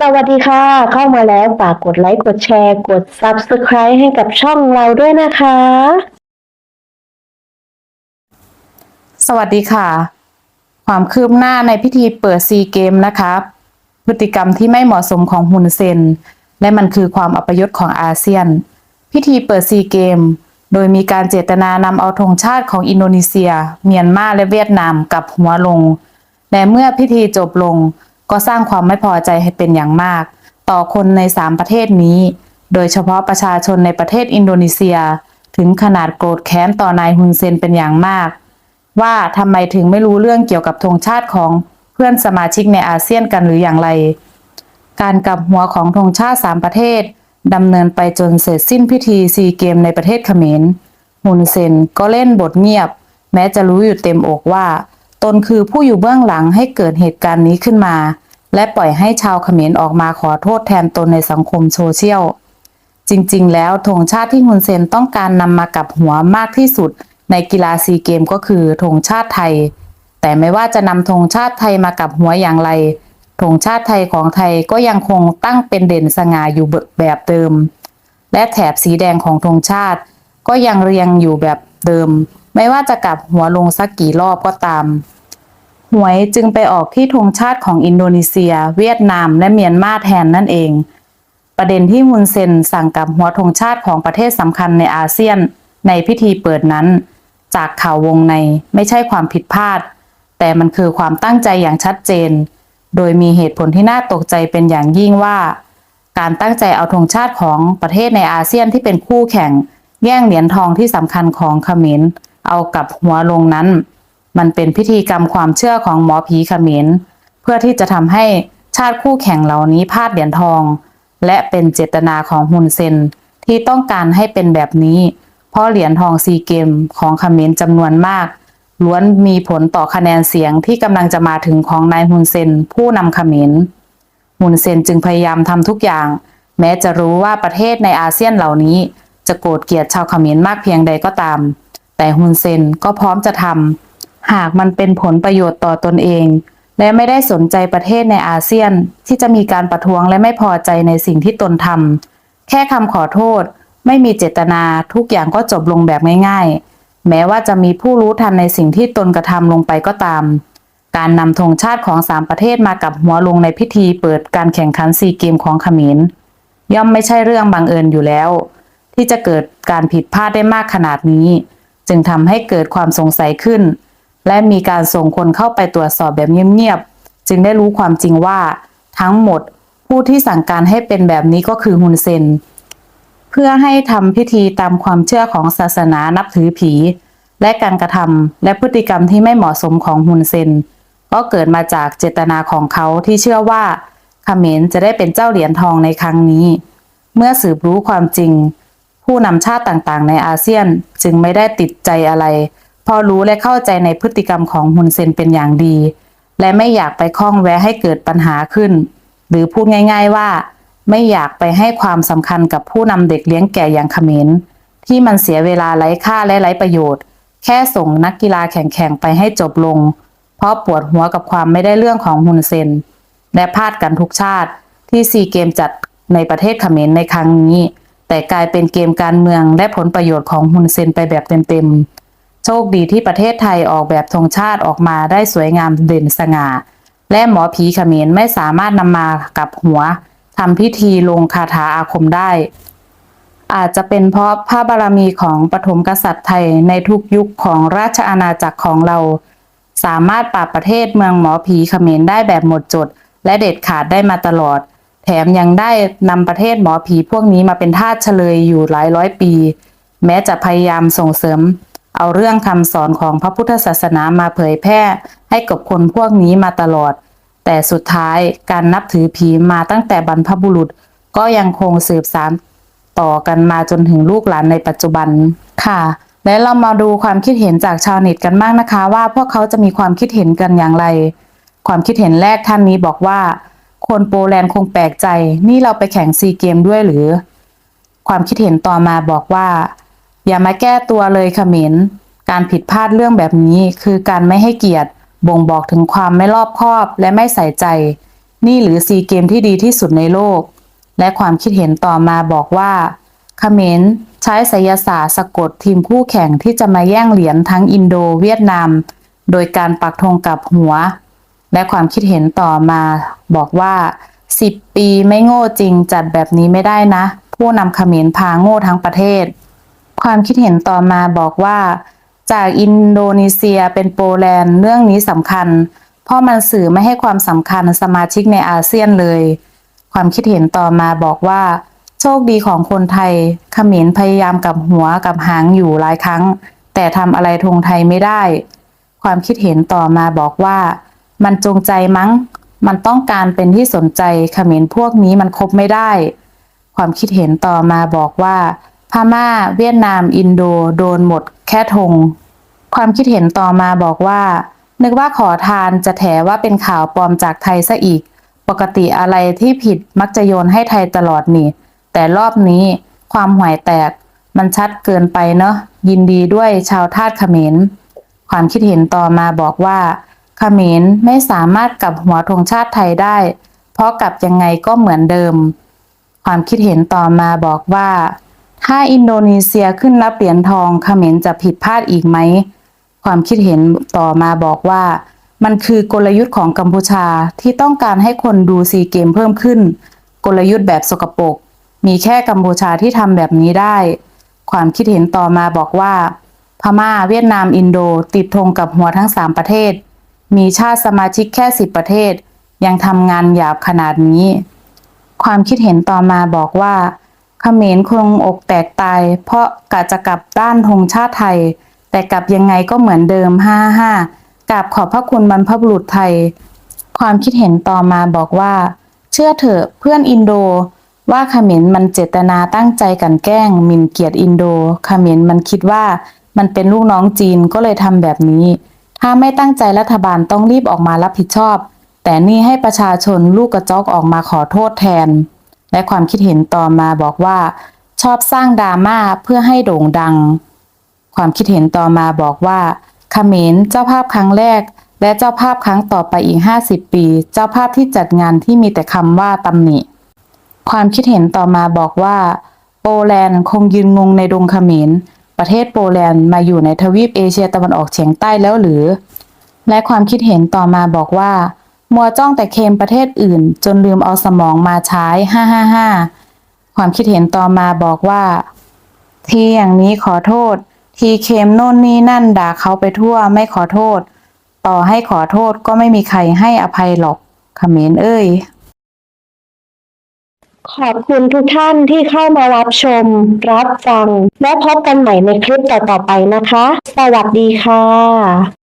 สวัสดีค่ะ เข้ามาแล้วฝากกดไลค์ กดแชร์ กด Subscribe ให้กับช่องเราด้วยนะคะ สวัสดีค่ะ ความคืบหน้าในพิธีเปิดซีเกมนะคะพฤติกรรมที่ไม่เหมาะสมของฮุนเซน และมันคือความอัปยศของอาเซียน พิธีเปิดซีเกม โดยมีการเจตนานำเอาธงชาติของอินโดนีเซีย เมียนมาและเวียดนามกลับหัวลง และเมื่อพิธีจบลง ก็สร้างความไม่พอใจให้เป็นอย่างมาก ต่อคนในสามประเทศนี้ โดยเฉพาะประชาชนในประเทศอินโดนีเซีย ถึงขนาดโกรธแค้นต่อนายฮุนเซนเป็นอย่างมาก ว่าทำไมถึงไม่รู้เรื่องเกี่ยวกับธงชาติของเพื่อนสมาชิกในอาเซียนกันหรืออย่างไร การกลับหัวของธงชาติสามประเทศดำเนินไปจนเสร็จสิ้นพิธีซีเกมในประเทศเขมรฮุนเซนก็เล่นบทเงียบ แม้จะรู้อยู่เต็มอกว่า ตนคือผู้อยู่เบื้องหลังให้เกิดเหตุการณ์นี้ขึ้นมา และปล่อยให้ชาวเขมรออกมาขอโทษแทนตนในสังคมโซเชียล จริงๆ แล้วธงชาติที่ฮุนเซนต้องการนำมากับหัวมากที่สุด ในกีฬาซีเกมก็คือธงชาติไทย แต่ไม่ว่าจะนำธงชาติไทยมากับหัวอย่างไรธงชาติไทยของไทยก็ยังคงตั้งเป็นเด่นสง่าอยู่แบบเดิม และแถบสีแดงของธงชาติ ก็ยังเรียงอยู่แบบเดิม ไม่ว่าจะกลับหัวลงสักกี่รอบก็ตาม หวยจึงไปออกที่ธงชาติของอินโดนีเซีย เวียดนามและเมียนมาแทนนั่นเอง ประเด็นที่ฮุนเซนสั่งกับหัวธงชาติของประเทศสำคัญในอาเซียน ในพิธีเปิดนั้น จากข่าววงในไม่ใช่ความผิดพลาด แต่มันคือความตั้งใจอย่างชัดเจน โดยมีเหตุผลที่น่าตกใจเป็นอย่างยิ่งว่า การตั้งใจเอาธงชาติของประเทศในอาเซียนที่เป็นคู่แข่ง แย่งเหรียญทองที่สำคัญของเขมรเอากับหัวลงนั้น มันเป็นพิธีกรรมความเชื่อของหมอผีเขมรเพื่อที่จะทำให้ชาติคู่แข่งเหล่านี้พลาดเหรียญทอง และเป็นเจตนาของฮุนเซนที่ต้องการให้เป็นแบบนี้ เพราะเหรียญทองซีเกมของเขมรจำนวนมาก ล้วนมีผลต่อคะแนนเสียงที่กำลังจะมาถึงของนายฮุนเซนผู้นำเขมรฮุนเซนจึงพยายามทำทุกอย่าง แม้จะรู้ว่าประเทศในอาเซียนเหล่านี้ จะโกรธเกลียดชาวเขมรมากเพียงใดก็ตาม แต่ฮุนเซนก็พร้อมจะทำ หากมันเป็นผลประโยชน์ต่อตนเอง และไม่ได้สนใจประเทศในอาเซียนที่จะมีการประท้วงและไม่พอใจในสิ่งที่ตนทำแค่คำขอโทษ ไม่มีเจตนาทุกอย่างก็จบลงแบบง่ายๆ แม้ว่าจะมีผู้รู้ทันในสิ่งที่ตนกระทำลงไปก็ตาม การนำธงชาติของสามประเทศมากับหัวลงในพิธีเปิดการแข่งขันซีเกมของเขมรย่อมไม่ใช่เรื่องบังเอิญอยู่แล้ว ที่จะเกิดการผิดพลาดได้มากขนาดนี้ จึงทำให้เกิดความสงสัยขึ้น และมีการส่งคนเข้าไปตรวจสอบแบบเงียบๆ จึงได้รู้ความจริงว่า ทั้งหมดผู้ที่สั่งการให้เป็นแบบนี้ก็คือฮุนเซน เพื่อให้ทำพิธีตามความเชื่อของศาสนานับถือผี และการกระทำและพฤติกรรมที่ไม่เหมาะสมของฮุนเซน ก็เกิดมาจากเจตนาของเขาที่เชื่อว่าเขมรจะได้เป็นเจ้าเหรียญทองในครั้งนี้ เมื่อสืบรู้ความจริง ผู้นำชาติต่างๆ ในอาเซียนจึงไม่ได้ติดใจอะไร พอรู้และเข้าใจในพฤติกรรมของฮุนเซนเป็นอย่างดี และไม่อยากไปข้องแวะให้เกิดปัญหาขึ้น หรือพูดง่าย ๆว่า ไม่อยากไปให้ความสำคัญกับผู้นำเด็กเลี้ยงแก่อย่างเขมรที่มันเสียเวลาไร้ค่าและไร้ประโยชน์ แค่ส่งนักกีฬาแข่งๆไปให้จบลง เพราะปวดหัวกับความไม่ได้เรื่องของฮุนเซน และพลาดกันทุกชาติที่ซีเกมจัดในประเทศเขมรในครั้งนี้ แต่กลายเป็นเกมการเมืองและผลประโยชน์ของฮุนเซนไปแบบเต็มๆ โชคดีที่ประเทศไทยออกแบบธงชาติออกมาได้สวยงามเด่นสง่า และหมอผีขมรไม่สามารถนำมากับหัวทำพิธีลงคาถาอาคมได้ อาจจะเป็นเพราะพระบารมีของปฐมกษัตริย์ไทยในทุกยุคของราชอาณาจักรของเรา สามารถปราบประเทศเมืองหมอผีขมรได้แบบหมดจด และเด็ดขาดได้มาตลอด แถมยังได้นำประเทศหมอผีพวกนี้มาเป็นทาสเฉลยอยู่หลายร้อยปี แม้จะพยายามส่งเสริม เอาเรื่องคำสอนของพระพุทธศาสนามาเผยแพร่ให้กับคนพวกนี้มาตลอด แต่สุดท้ายการนับถือผีมาตั้งแต่บรรพบุรุษ ก็ยังคงสืบสานต่อกันมาจนถึงลูกหลานในปัจจุบันค่ะ และเรามาดูความคิดเห็นจากชาวเน็ตกันบ้างนะคะ ว่าพวกเขาจะมีความคิดเห็นกันอย่างไร ความคิดเห็นแรกท่านนี้บอกว่า คนโปแลนด์คงแปลกใจ นี่เราไปแข่งซีเกมด้วยหรือ ความคิดเห็นต่อมาบอกว่า อย่ามาแก้ตัวเลยเขมรการผิดพลาดเรื่องแบบนี้คือการไม่ให้เกียรติบ่งบอกถึงความไม่รอบคอบและไม่ใส่ใจ นี่หรือซีเกมที่ดีที่สุดในโลก และความคิดเห็นต่อมาบอกว่าเขมรใช้ไสยศาสตร์สะกดทีมคู่แข่งที่จะมาแย่งเหรียญทั้งอินโดเวียดนาม โดยการปักธงกับหัว และความคิดเห็นต่อมาบอกว่า 10 ปีไม่โง่จริงจัดแบบนี้ไม่ได้นะ ผู้นำเขมรพาโง่ทั้งประเทศ ความคิดเห็นต่อมาบอกว่า จากอินโดนีเซียเป็นโปแลนด์เรื่องนี้สำคัญ เพราะมันสื่อไม่ให้ความสำคัญสมาชิกในอาเซียนเลย ความคิดเห็นต่อมาบอกว่า โชคดีของคนไทยขมรพยายามกับหัวกับหางอยู่หลายครั้ง แต่ทำอะไรธงไทยไม่ได้ ความคิดเห็นต่อมาบอกว่า มันจงใจมั้ง มันต้องการเป็นที่สนใจขมรพวกนี้มันคบไม่ได้ ความคิดเห็นต่อมาบอกว่า พม่า เวียดนาม อินโด โดนหมด แค่ธง ความคิดเห็นต่อมาบอกว่า นึกว่าขอทานจะแถว่าเป็นข่าวปลอมจากไทยซะอีก ปกติอะไรที่ผิดมักจะโยนให้ไทยตลอดนี่ แต่รอบนี้ความห่วยแตก มันชัดเกินไปเนอะยินดีด้วยชาวทาสเขมร ความคิดเห็นต่อมาบอกว่า เขมรไม่สามารถกลับหัวธงชาติไทยได้ เพราะกลับยังไงก็เหมือนเดิม ความคิดเห็นต่อมาบอกว่า ถ้าอินโดนีเซียขึ้นรับเหรียญทองเขมรจะผิดพลาดอีกไหม ความคิดเห็นต่อมาบอกว่า มันคือกลยุทธ์ของกัมพูชาที่ต้องการให้คนดูซีเกมเพิ่มขึ้น กลยุทธ์แบบสกปรกมีแค่กัมพูชาที่ทำแบบนี้ได้ ความคิดเห็นต่อมาบอกว่า พม่าเวียดนามอินโดติดธงกับหัวทั้งสามประเทศ มีชาติสมาชิกแค่สิบประเทศ ยังทำงานหยาบขนาดนี้ ความคิดเห็นต่อมาบอกว่า เขมรคงอกแตกตาย เพราะกะจะกลับด้านธงชาติไทย แต่กลับยังไงก็เหมือนเดิมห้าห้ากราบขอบพระคุณบรรพบุรุษไทย ความคิดเห็นต่อมาบอกว่า เชื่อเถอะเพื่อนอินโดว่าเขมรมันเจตนาตั้งใจกันแกล้งหมิ่นเกียรติอินโดเขมรมันคิดว่ามันเป็นลูกน้องจีนก็เลยทำแบบนี้ ถ้าไม่ตั้งใจรัฐบาลต้องรีบออกมารับผิดชอบ แต่นี่ให้ประชาชนลูกกระจอกออกมาขอโทษแทน และความคิดเห็นต่อมาบอกว่า ชอบสร้างดราม่าเพื่อให้โด่งดัง ความคิดเห็นต่อมาบอกว่าเขมรเจ้าภาพครั้งแรก และเจ้าภาพครั้งต่อไปอีก 50 ปี เจ้าภาพที่จัดงานที่มีแต่คำว่าตำหนิ ความคิดเห็นต่อมาบอกว่า โปแลนด์คงยืนงงในดงเขมรประเทศโปแลนด์มาอยู่ในทวีปเอเชียตะวันออกเฉียงใต้แล้วหรือ และความคิดเห็นต่อมาบอกว่า มัวจ้องแต่เคมประเทศอื่น จนลืมเอาสมองมาใช้ห้าห้าห้าความคิดเห็นต่อมาบอกว่า ทีอย่างนี้ขอโทษ ทีเคมโน่นนี่นั่นด่าเขาไปทั่วไม่ขอโทษ ต่อให้ขอโทษก็ไม่มีใครให้อภัยหรอกขมรเอ้ย ขอบคุณทุกท่านที่เข้ามารับชม รับฟัง และพบกันใหม่ในคลิปต่อๆไปนะคะ สวัสดีค่ะ